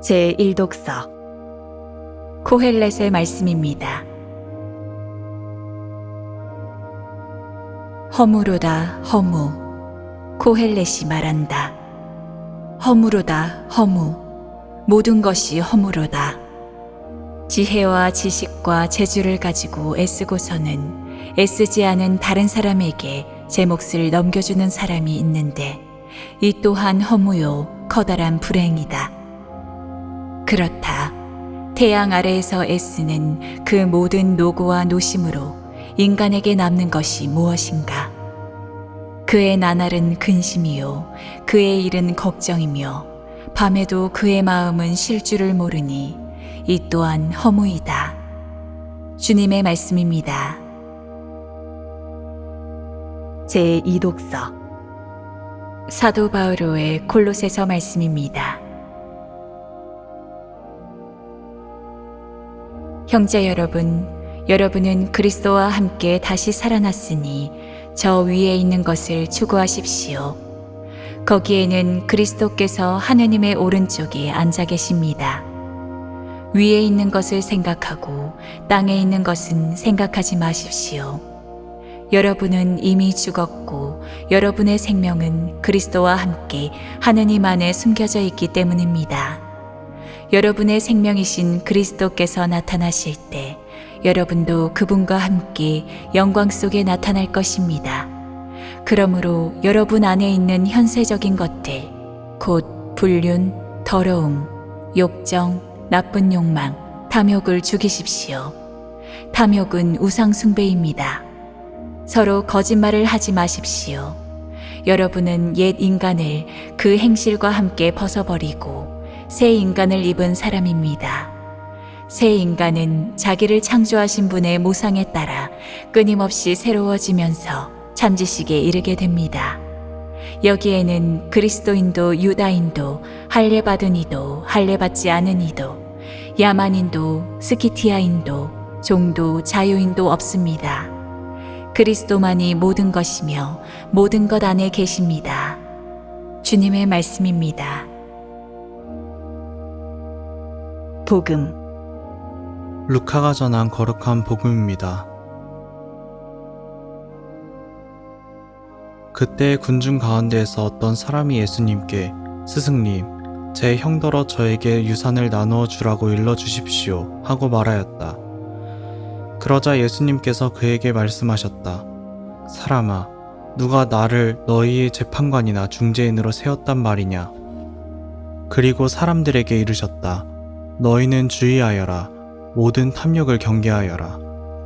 제1독서 코헬렛의 말씀입니다. 허무로다 허무 코헬렛이 말한다. 허무로다 허무 모든 것이 허무로다. 지혜와 지식과 재주를 가지고 애쓰고서는 애쓰지 않은 다른 사람에게 제 몫을 넘겨주는 사람이 있는데 이 또한 허무요 커다란 불행이다. 그렇다. 태양 아래에서 애쓰는 그 모든 노고와 노심으로 인간에게 남는 것이 무엇인가? 그의 나날은 근심이요, 그의 일은 걱정이며, 밤에도 그의 마음은 쉴 줄을 모르니 이 또한 허무이다. 주님의 말씀입니다. 제2독서 사도 바오로의 콜로새서 말씀입니다. 형제 여러분, 여러분은 그리스도와 함께 다시 살아났으니 저 위에 있는 것을 추구하십시오. 거기에는 그리스도께서 하느님의 오른쪽에 앉아 계십니다. 위에 있는 것을 생각하고 땅에 있는 것은 생각하지 마십시오. 여러분은 이미 죽었고 여러분의 생명은 그리스도와 함께 하느님 안에 숨겨져 있기 때문입니다. 여러분의 생명이신 그리스도께서 나타나실 때 여러분도 그분과 함께 영광 속에 나타날 것입니다. 그러므로 여러분 안에 있는 현세적인 것들, 곧 불륜, 더러움, 욕정, 나쁜 욕망, 탐욕을 죽이십시오. 탐욕은 우상숭배입니다. 서로 거짓말을 하지 마십시오. 여러분은 옛 인간을 그 행실과 함께 벗어버리고 새 인간을 입은 사람입니다. 새 인간은 자기를 창조하신 분의 모상에 따라 끊임없이 새로워지면서 참지식에 이르게 됩니다. 여기에는 그리스도인도 유다인도 할례받은 이도 할례받지 않은 이도 야만인도 스키티아인도 종도 자유인도 없습니다. 그리스도만이 모든 것이며 모든 것 안에 계십니다. 주님의 말씀입니다. 복음 루카가 전한 거룩한 복음입니다. 그때 군중 가운데에서 어떤 사람이 예수님께 스승님, 제 형더러 저에게 유산을 나누어 주라고 일러 주십시오 하고 말하였다. 그러자 예수님께서 그에게 말씀하셨다. 사람아, 누가 나를 너희의 재판관이나 중재인으로 세웠단 말이냐? 그리고 사람들에게 이르셨다. 너희는 주의하여라. 모든 탐욕을 경계하여라.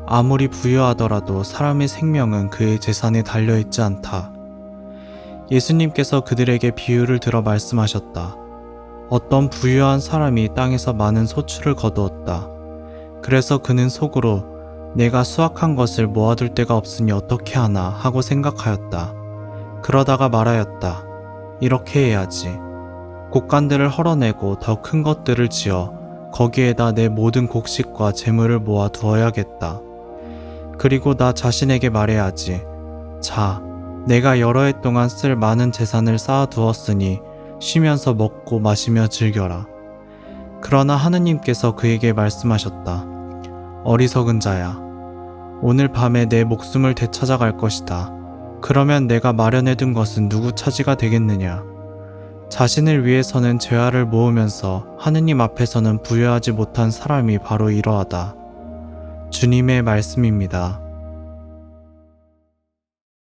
아무리 부유하더라도 사람의 생명은 그의 재산에 달려있지 않다. 예수님께서 그들에게 비유를 들어 말씀하셨다. 어떤 부유한 사람이 땅에서 많은 소출을 거두었다. 그래서 그는 속으로 내가 수확한 것을 모아둘 데가 없으니 어떻게 하나 하고 생각하였다. 그러다가 말하였다. 이렇게 해야지. 곡간들을 헐어내고 더 큰 것들을 지어 거기에다 내 모든 곡식과 재물을 모아 두어야겠다. 그리고 나 자신에게 말해야지. 자, 내가 여러 해 동안 쓸 많은 재산을 쌓아 두었으니 쉬면서 먹고 마시며 즐겨라. 그러나 하느님께서 그에게 말씀하셨다. 어리석은 자야. 오늘 밤에 내 목숨을 되찾아갈 것이다. 그러면 내가 마련해둔 것은 누구 차지가 되겠느냐? 자신을 위해서는 죄화를 모으면서 하느님 앞에서는 부여하지 못한 사람이 바로 이러하다. 주님의 말씀입니다.